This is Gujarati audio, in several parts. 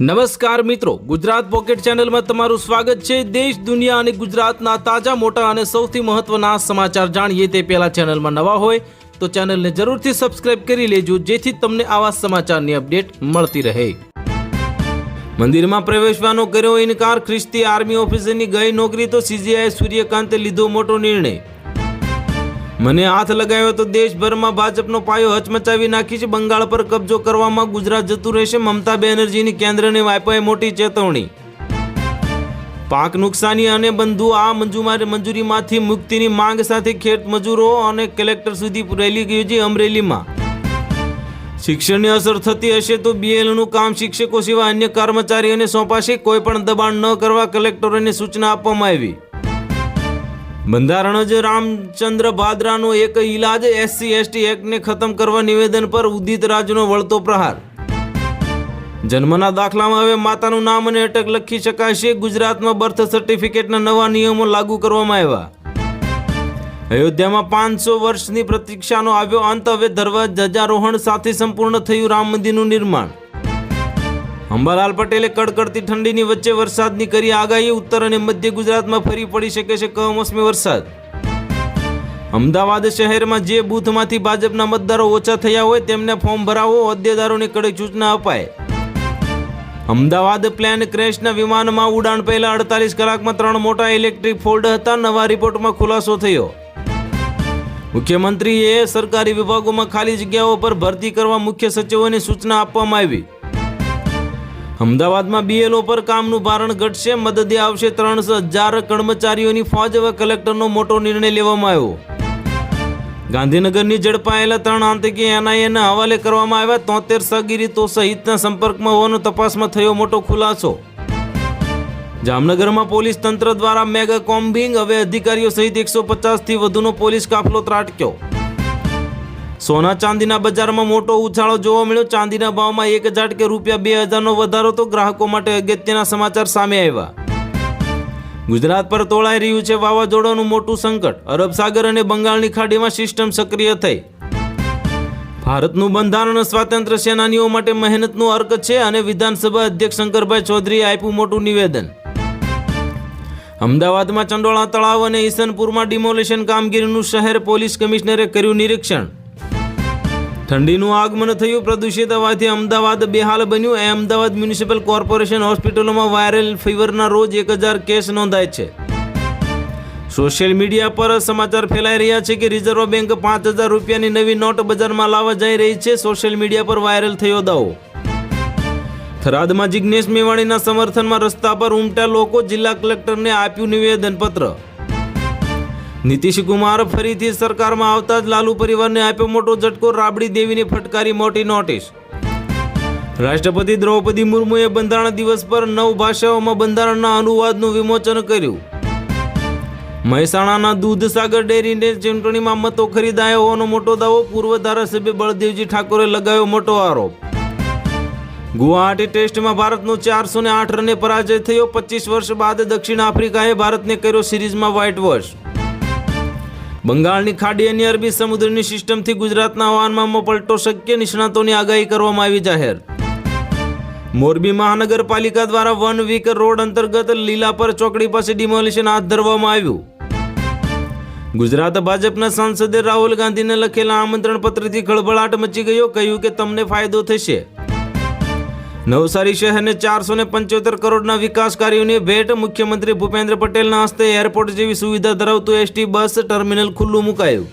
નમસ્કાર મિત્રો, ગુજરાત પોકેટ ચેનલમાં તમારું સ્વાગત છે. દેશ, દુનિયા અને ગુજરાતના તાજા, મોટા અને સૌથી મહત્વના સમાચાર જાણીએ તે પહેલા ચેનલમાં નવા હોય તો ચેનલને જરૂરથી સબસ્ક્રાઇબ કરી લેજો, જેથી તમને આવા સમાચારની અપડેટ મળતી રહે. મંદિરમાં પ્રવેશવાનો કર્યો ઇનકાર, ખ્રિસ્તી આર્મી ઓફિસરની ગઈ નોકરી તો સીજીઆઈ સૂર્યકાંતે લીધો મોટો નિર્ણય. મને હાથ લગાવ્યો તો દેશભરમાં ભાજપનો પાયો હચમચાવી નાખી છે. બંગાળ પર કબજો કરવામાં ગુજરાત જતું રહેશે. મમતા બેનર્જીની કેન્દ્રને વાપોએ મોટી ચેતવણી. પાક નુકસાની અને બંધુ આ મંજુમારે, મંજૂરીમાંથી મુક્તિની માંગ સાથે ખેત મજૂરો અને કલેક્ટર સુધી રેલી યોજી અમરેલીમાં. શિક્ષણની અસર થતી હશે તો બીએલનું કામ શિક્ષકો સિવાય અન્ય કર્મચારીઓને સોંપાશે. કોઈ પણ દબાણ ન કરવા કલેક્ટરોને સૂચના આપવામાં આવી. બંધારણ જ રામચંદ્ર ભાદરાનો એક ઇલાજ એસસી, એસટી એક્ટને ખતમ કરવા નિવેદન પર ઉદિત રાજનો વળતો પ્રહાર. જન્મના દાખલામાં હવે માતાનું નામ અને અટક લખી શકાશે. ગુજરાતમાં બર્થ સર્ટિફિકેટના નવા નિયમો લાગુ કરવામાં આવ્યા. અયોધ્યામાં પાંચસો વર્ષની પ્રતીક્ષાનો આવ્યો અંત. હવે ધર્વા ધ્વજારોહણ સાથે સંપૂર્ણ થયું રામ મંદિરનું નિર્માણ. અંબાલાલ પટેલે કડકડતી ઠંડીની વચ્ચે વરસાદની કરી આગાહી. ઉત્તર અને મધ્ય ગુજરાતમાં ફરી પડી શકે છે કમોસમી વરસાદ. અમદાવાદ શહેરમાં જે બૂથમાંથી ભાજપના મતદારો ઓછા થયા હોય તેમને ફોર્મ ભરાવો, હોદ્દેદારોને કડક સૂચના અપાય. અમદાવાદ પ્લેન ક્રેશના વિમાનમાં ઉડાણ પહેલા અડતાલીસ કલાકમાં ત્રણ મોટા ઇલેક્ટ્રિક ફોલ્ડ હતા. નવા રિપોર્ટમાં ખુલાસો થયો. મુખ્યમંત્રીએ સરકારી વિભાગોમાં ખાલી જગ્યાઓ પર ભરતી કરવા મુખ્ય સચિવોને સૂચના આપવામાં આવી. અમદાવાદમાં બીએલઓ પર કામનું ભારણ ઘટશે. મદદે આવશે ત્રણસો હજાર કર્મચારીઓની ફોજ હવે કલેક્ટરનો મોટો નિર્ણય લેવામાં આવ્યો. ગાંધીનગરની ઝડપાયેલા ત્રણ આતંકી એનઆઈએના હવાલે કરવામાં આવ્યા. તોતેર સગીરીતો સહિતના સંપર્કમાં હોવાનો તપાસમાં થયો મોટો ખુલાસો. જામનગરમાં પોલીસ તંત્ર દ્વારા મેગા કોમ્બિંગ હવે અધિકારીઓ સહિત એકસો પચાસથી વધુનો પોલીસ કાફલો ત્રાટક્યો. સોના ચાંદીના બજારમાં મોટો ઉછાળો જોવા મળ્યો. ચાંદીના ભાવમાં એક હજાર કે રૂપિયા બે હજારનો વધારો તો ગ્રાહકો માટે અગત્યના સમાચાર સામે આવ્યા. ગુજરાત પર તોળાઈ રહ્યું છે વાવાઝોડાનું મોટું સંકટ. અરબ સાગર અને બંગાળની ખાડીમાં સિસ્ટમ સક્રિય થઈ. ભારતનું બંધારણ સ્વાતંત્ર્ય સેનાનીઓ માટે મહેનતનું અર્ક છે અને વિધાનસભા અધ્યક્ષ શંકરભાઈ ચૌધરીએ આપ્યું મોટું નિવેદન. અમદાવાદમાં ચંડોળા તળાવ અને ઈસનપુરમાં ડિમોલિશન કામગીરીનું શહેર પોલીસ કમિશનરે કર્યું નિરીક્ષણ. ઠંડીનું આગમન થયું, પ્રદૂષિત હવાથી અમદાવાદ બેહાલ બન્યું. એ અમદાવાદ મ્યુનિસિપલ કોર્પોરેશન હોસ્પિટલોમાં વાયરલ ફીવરના રોજ એક હજાર કેસ નોંધાય છે. સોશિયલ મીડિયા પર સમાચાર ફેલાઈ રહ્યા છે કે રિઝર્વ બેંક પાંચ હજાર રૂપિયાની નવી નોટ બજારમાં લાવવા જઈ રહી છે. સોશિયલ મીડિયા પર વાયરલ થયો દાવો. થરાદમાં જિજ્ઞેશ મેવાણીના સમર્થનમાં રસ્તા પર ઉમટ્યા લોકો, જિલ્લા કલેક્ટરને આપ્યું નિવેદન પત્ર નીતિશ કુમાર ફરીથી સરકારમાં આવતા જ લાલુ પરિવારને આપ્યો મોટો ઝટકો, રાબડી દેવીને ફટકારી મોટી નોટિસ. રાષ્ટ્રપતિ દ્રૌપદી મુર્મુએ બંધારણ દિવસ પર નવ ભાષાઓમાં બંધારણના અનુવાદનું વિમોચન કર્યું. મહેસાણાના દૂધસાગર ડેરીને ચૂંટણીમાં મતો ખરીદાયા હોવાનો મોટો દાવો પૂર્વ ધારાસભ્ય બળદેવજી ઠાકોરે લગાવ્યો મોટો આરોપ. ગુવાહાટી ટેસ્ટમાં ભારતનો ચારસો ને આઠ રને પરાજય થયો. પચીસ વર્ષ બાદ દક્ષિણ આફ્રિકાએ ભારતને કર્યો સિરીઝમાં વ્હાઇટ વોશ. બંગાળની ખાડી અને અરબી સમુદ્રની સિસ્ટમથી ગુજરાતના હવામાનમાં પલટો શક્ય નિષ્ણાતોની આગાહી કરવામાં આવી જાહેર. મોરબી મહાનગરપાલિકા દ્વારા વન વીક રોડ અંતર્ગત લીલાપર ચોકડી પાસે ડિમોલિશન હાથ ધરવામાં આવ્યું. ગુજરાત ભાજપના સાંસદે રાહુલ ગાંધીને લખેલા આમંત્રણ પત્રથી ખળભળાટ મચી ગયો, કહ્યું કે તમને ફાયદો થશે. નવસારી શહેરને ચારસો ને પંચોતેર કરોડના વિકાસ કાર્યોની ભેટ મુખ્યમંત્રી ભૂપેન્દ્ર પટેલના હસ્તે એરપોર્ટ જેવી સુવિધા ધરાવતું એસટી બસ ટર્મિનલ ખુલ્લું મુકાયું.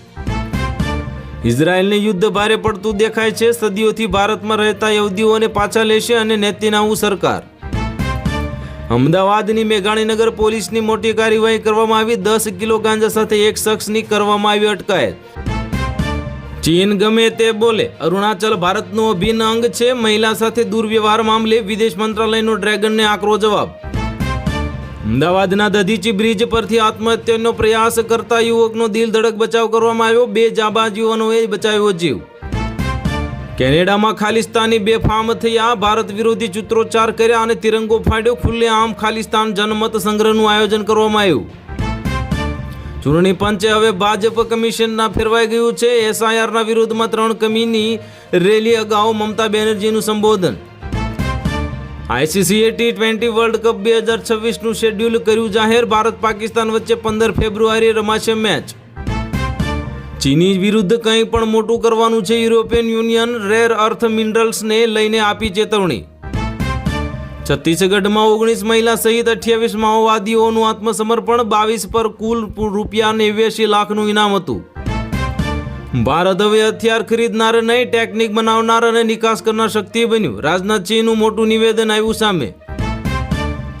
ઇઝરાયલને યુદ્ધ ભારે પડતું દેખાય છે. સદીઓથી ભારતમાં રહેતા યહૂદીઓને પાછા લેશે અને નેતિનાવું સરકાર. અમદાવાદની મેઘાણીનગર પોલીસની મોટી કાર્યવાહી કરવામાં આવી. દસ કિલો ગાંજા સાથે એક શખ્સની કરવામાં આવી અટકાયત. ચીન ગમે તે બોલે, અરુણાચલ ભારતનું અભિન્ન અંગ છે, મહિલા સાથે દુર્વ્યવહાર મામલે વિદેશ મંત્રાલયનો ડ્રેગનને આકરો જવાબ. અમદાવાદના દધીચી બ્રિજ પરથી આત્મહત્યાનો પ્રયાસ કરતા યુવકનો દિલ ધડક બચાવ કરવામાં આવ્યો, બે જાબાજ યુવાનોએ બચાવ્યો જીવ. કેનેડામાં ખાલિસ્તાની બે ફાર્મ થયા, ભારત વિરોધી ચૂત્રોચ્ચાર કર્યા અને તિરંગો ફાડ્યો, ખુલ્લે આમ ખાલિસ્તાન જનમત સંગ્રહનું આયોજન કરવામાં આવ્યું. ચૂંટણી પંચે હવે ભાજપ કમિશનના ફેરવાઈ ગયું છે. એસઆઈઆરના વિરોધમાં ત્રણ કમીની રેલી અગાઉ મમતા બેનર્જીનું સંબોધન. આઈસીસીએ ટી ટ્વેન્ટી વર્લ્ડ કપ બે હજાર છવ્વીસનું શેડ્યુલ કર્યું જાહેર. ભારત પાકિસ્તાન વચ્ચે પંદર ફેબ્રુઆરીએ રમાશે મેચ. ચીની વિરુદ્ધ કંઈ પણ મોટું કરવાનું છે યુરોપિયન યુનિયન. રેર અર્થ મિનરલ્સને લઈને આપી ચેતવણી. છત્તીસગઢમાં ઓગણીસ મહિલા સહિત અઠ્યાવીસ માઓવાદીઓનું આત્મસમર્પણ, બાવીસ પર કુલ રૂપિયા નેવ્યાસી લાખનું ઇનામ હતું. ભારત હવે હથિયાર ખરીદનાર નહીં, ટેકનિક બનાવનાર અને નિકાસ કરનાર શક્તિ બન્યું. રાજનાથસિંહનું મોટું નિવેદન આવ્યું સામે.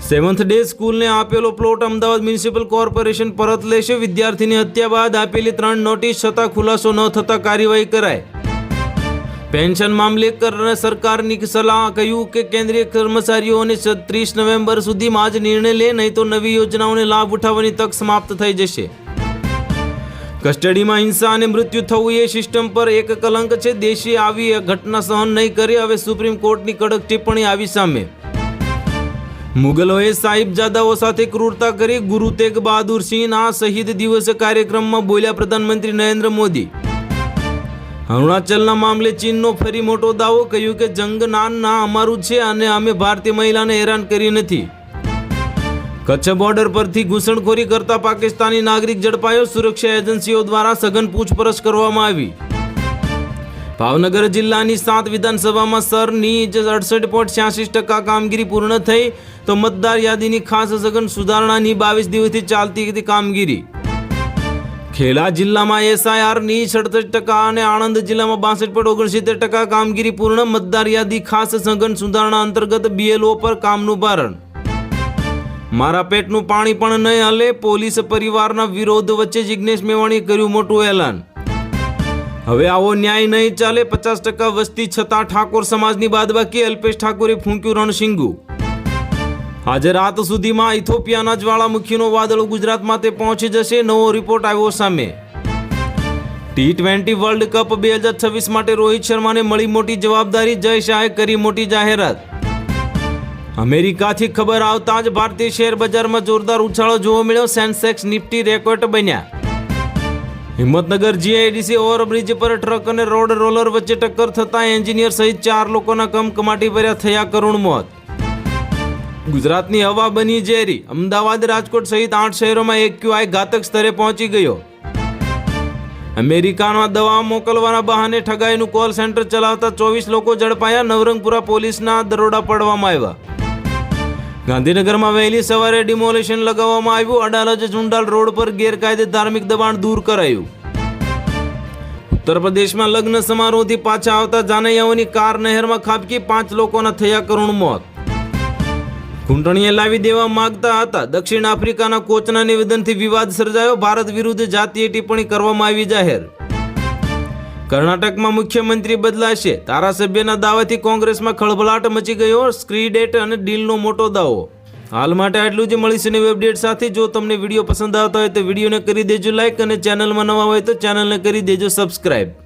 સેવન્થ ડે સ્કૂલને આપેલો પ્લોટ અમદાવાદ મ્યુનિસિપલ કોર્પોરેશન પરત લેશે. વિદ્યાર્થીની હત્યા બાદ આપેલી ત્રણ નોટિસ, છતાં ખુલાસો ન થતા કાર્યવાહી કરાય પેન્શન મામલે કરને સરકારની સલાહ કહ્યું કે કેન્દ્રીય કર્મચારીઓને ત્રીસ નવેમ્બર સુધીમાં જ નિર્ણય લે, નહીં તો નવી યોજનાઓને લાભ ઉઠાવવાની તક સમાપ્ત થઈ જશે. કસ્ટડીમાં હિંસા અને મૃત્યુ થવું એ સિસ્ટમ પર એક કલંક છે. દેશે આવી ઘટના સહન નહીં કરી, હવે સુપ્રીમ કોર્ટની કડક ટિપ્પણી આવી સામે. મુગલોએ સાહિબજાદાઓ સાથે ક્રૂરતા કરી. ગુરુ તેગ બહાદુર સિંહના શહીદ દિવસ કાર્યક્રમમાં બોલ્યા પ્રધાનમંત્રી નરેન્દ્ર મોદી. અરુણાચલના મામલે ચીનનો ફરી મોટો દાવો કહ્યું કે જંગ નાન ના અમારું છે અને અમે ભારતીય મહિલાને હેરાન કરી નથી. કચ્છ બોર્ડર પરથી ઘૂસણખોરી કરતા પાકિસ્તાની નાગરિક ઝડપાયો, સુરક્ષા એજન્સીઓ દ્વારા સઘન પૂછપરછ કરવામાં આવી. ભાવનગર જિલ્લાની સાત વિધાનસભામાં સરની અડસઠ પોઈન્ટ છ્યાસી ટકા કામગીરી પૂર્ણ થઈ તો મતદાર યાદીની ખાસ સઘન સુધારણાની બાવીસ દિવસથી ચાલતી હતી કામગીરી. ખેડા જિલ્લામાં એસઆઈઆરની સડસઠ ટકા અને આણંદ જિલ્લામાં બાસઠ પોઈન્ટ ઓગણસિત્તેર ટકા કામગીરી પૂર્ણ. મતદાર યાદી ખાસ સઘન સુધારણા અંતર્ગત બીએલઓ પર કામનું ભારણ. મારા પેટનું પાણી પણ નહીં હલે, પોલીસ પરિવારના વિરોધ વચ્ચે જિજ્ઞેશ મેવાણીએ કર્યું મોટું એલાન. હવે આવો ન્યાય નહીં ચાલે, પચાસ ટકા વસ્તી છતાં ઠાકોર સમાજની બાદબાકી, અલ્પેશ ઠાકોરે ફૂંક્યું રણસિંગુ. આજે રાત સુધીમાં ઇથોપિયાના જ્વાળામુખીનો વાદળો ગુજરાત માટે પહોંચી જશે. નવો રિપોર્ટ આવ્યો સામે. ટી ટ્વેન્ટી વર્લ્ડ કપ બે હજાર છવ્વીસ માટે રોહિત શર્માને મળી મોટી જવાબદારી. જય શાહે કરી મોટી જાહેરાત. અમેરિકાથી ખબર આવતા જ ભારતીય શેર બજારમાં જોરદાર ઉછાળો જોવા મળ્યો. સેન્સેક્સ નિફ્ટી રેકોર્ડ બન્યા. હિંમતનગર જીઆઈડીસી ઓવરબ્રિજ પર ટ્રક અને રોડ રોલર વચ્ચે ટક્કર થતા એન્જિનિયર સહિત ચાર લોકોના કમકમાટી ભર્યા થયા કરુણ મોત. ગુજરાતની હવા બની ઝેરી. અમદાવાદ, રાજકોટ સહિત આઠ શહેરોમાં એક ક્યુઆઈ ઘાતક સ્તરે પહોંચી ગયો. અમેરિકામાં દવા મોકલવાના બહાને ઠગાઈનું કોલ સેન્ટર ચલાવતા ચોવીસ લોકો ઝડપાયા. નવરંગપુરા પોલીસના દરોડા પાડવામાં આવ્યા. ગાંધીનગરમાં વહેલી સવારે ડિમોલેશન લગાવવામાં આવ્યું. અડાલજ ઝુંડાલ રોડ પર ગેરકાયદે ધાર્મિક દબાણ દૂર કરાયું. ઉત્તર પ્રદેશમાં લગ્ન સમારોહથી પાછા આવતા જાનૈયાઓની કાર નહેરમાં ખાબકી. પાંચ લોકોના થયા કરુણ મોત. ઘૂંટણીએ લાવી દેવા માંગતા હતા. દક્ષિણ આફ્રિકાના કોચના નિવેદનથી વિવાદ સર્જાયો. ભારત વિરુદ્ધ જાતીય ટિપ્પણી કરવામાં આવી જાહેર. કર્ણાટકમાં મુખ્યમંત્રી બદલાશે. ધારાસભ્યના દાવાથી કોંગ્રેસમાં ખળભળાટ મચી ગયો. સ્ક્રીડેટ અને ડીલનો મોટો દાવો. હાલ માટે આટલું જ. મળીશું નવી અપડેટ સાથે. જો તમને વીડિયો પસંદ આવતા હોય તો વિડીયોને કરી દેજો લાઇક અને ચેનલમાં નવા હોય તો ચેનલને કરી દેજો સબસ્ક્રાઈબ